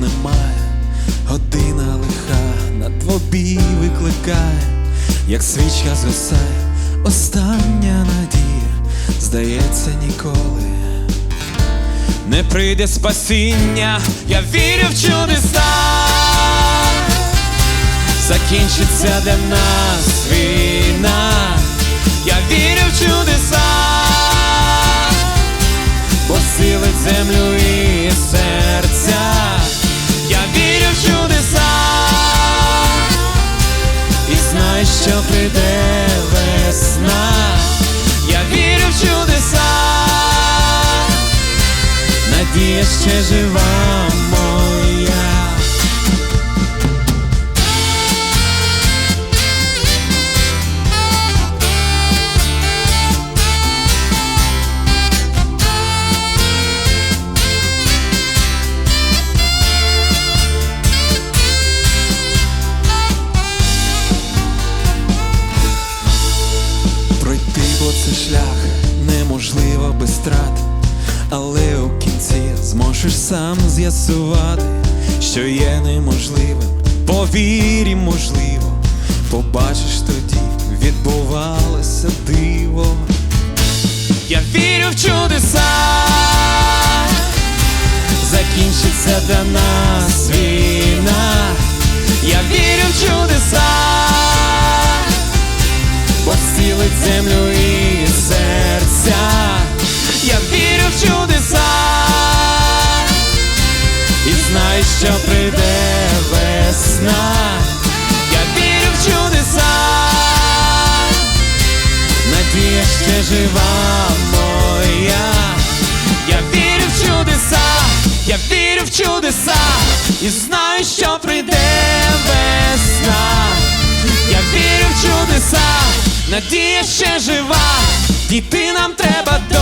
немає, година лиха на двобій викликає, як свічка згасає, остання надія, здається, ніколи не прийде спасіння, я вірю в чудеса, закінчиться для нас війна, я вірю в чудеса. Ще жива моя. Пройти, бо це шлях неможливо без страт, але зможеш сам з'ясувати, що є неможливим. По вірі, можливо, побачиш тоді, відбувалося диво. Я вірю в чудеса, закінчиться для нас війна. Я вірю в чудеса ще жива моя. Я вірю в чудеса, я вірю в чудеса, і знаю, що прийде весна. Я вірю в чудеса, надія ще жива, дійти нам треба до